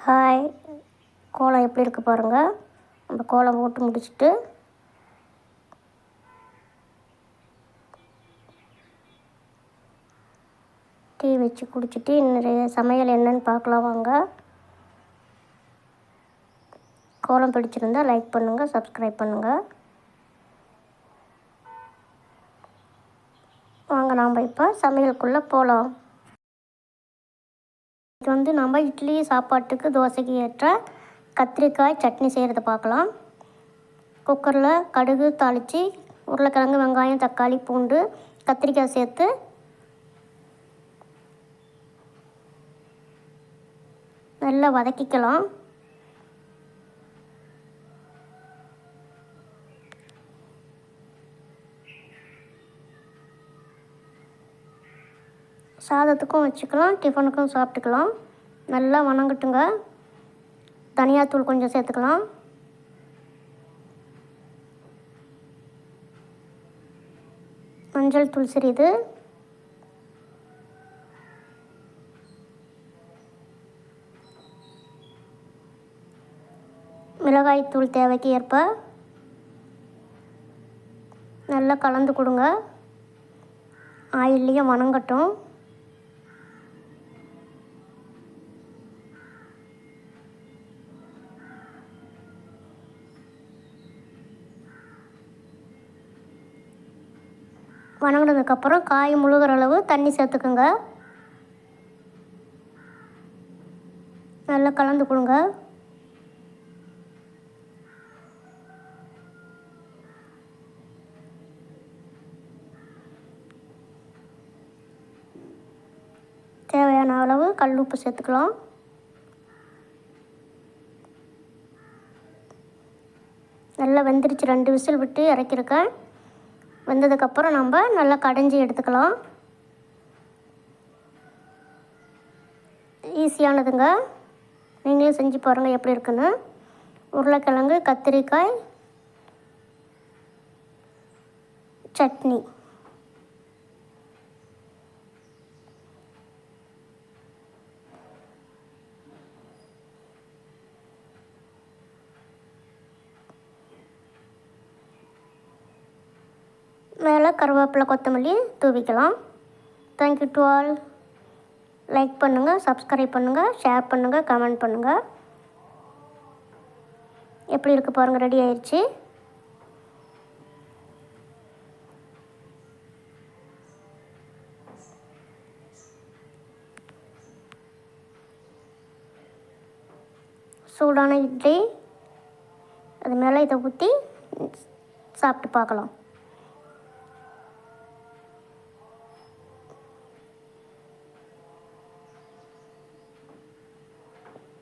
Hi கோலம் எப்படி இருக்குது பாருங்கள் நம்ம கோலம் போட்டு முடிச்சுட்டு டீ வச்சு குடிச்சிட்டு நிறைய சமையல் என்னன்னு பார்க்கலாம் வாங்க. கோலம் பிடிச்சிருந்தா லைக் பண்ணுங்கள் சப்ஸ்கிரைப் பண்ணுங்கள் வாங்க நாம் இப்போ சமையலுக்குள்ளே போகலாம் இது வந்து நம்ம இட்லி சாப்பாட்டுக்கு தோசைக்கு ஏற்ற கத்திரிக்காய் சட்னி செய்கிறத பார்க்கலாம். குக்கரில் கடுகு தாளித்து உருளைக்கிழங்கு வெங்காயம் தக்காளி பூண்டு கத்திரிக்காய் சேர்த்து நல்லா வதக்கிக்கலாம். சாதத்துக்கும் வச்சுக்கலாம் டிஃபனுக்கும் சாப்பிட்டுக்கலாம். நல்லா வணங்கட்டுங்க. தனியாத்தூள் கொஞ்சம் சேர்த்துக்கலாம். மஞ்சள் தூள் சிறிது. மிளகாய் தூள் தேவைக்கு ஏற்ப நல்லா கலந்து கொடுங்க. ஆயில்லையும் வணங்கட்டும். வணங்கினதுக்கப்புறம் காய் முழுகிற அளவு தண்ணி சேர்த்துக்குங்க. நல்லா கலந்து கொடுங்க. தேவையான அளவு கல் உப்பு சேர்த்துக்கலாம். நல்லா வெந்துருச்சு ரெண்டு விசில் விட்டு இறக்கிருக்கேன். வெந்ததுக்கப்புறம் நம்ம நல்லா கடைஞ்சி எடுத்துக்கலாம். ஈஸியானதுங்க. நீங்களும் செஞ்சு பாருங்கள் எப்படி இருக்குன்னு. உருளைக்கிழங்கு கத்திரிக்காய் சட்னி. மேலே கருவேப்பிலை கொத்தமல்லி தூவிக்கலாம். Thank you to all like பண்ணுங்கள் சப்ஸ்கிரைப் பண்ணுங்கள் ஷேர் பண்ணுங்கள் கமெண்ட் பண்ணுங்கள் எப்படி இருக்குது பாருங்கள் ரெடி ஆயிடுச்சு சூடான இட்லி அது மேலே இதை ஊற்றி சாப்பிட்டு பார்க்கலாம்.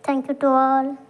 Thank you to all.